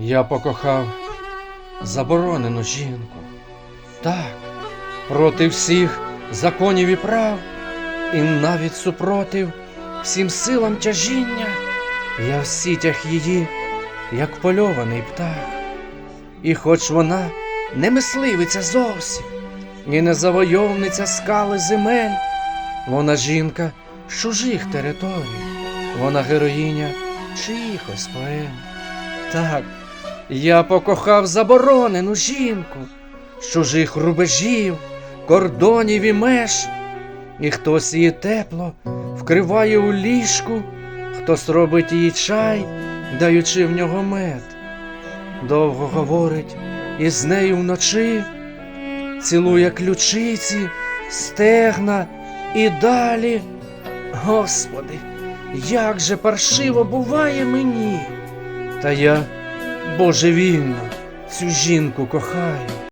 Я покохав заборонену жінку. Так, проти всіх законів і прав, і навіть супротив всім силам тяжіння, я в сітях її, як польований птах. І хоч вона не мисливиця зовсім, і не завойовниця скали земель, вона жінка чужих територій, вона героїня чиїхось поем. Так, я покохав заборонену жінку чужих рубежів, кордонів і меж, і хтось її тепло вкриває у ліжку, хтось робить їй чай, даючи в нього мед. Довго говорить із нею вночі, цілує ключиці, стегна і далі. Господи, як же паршиво буває мені, та я божевільно цю жінку кохаю.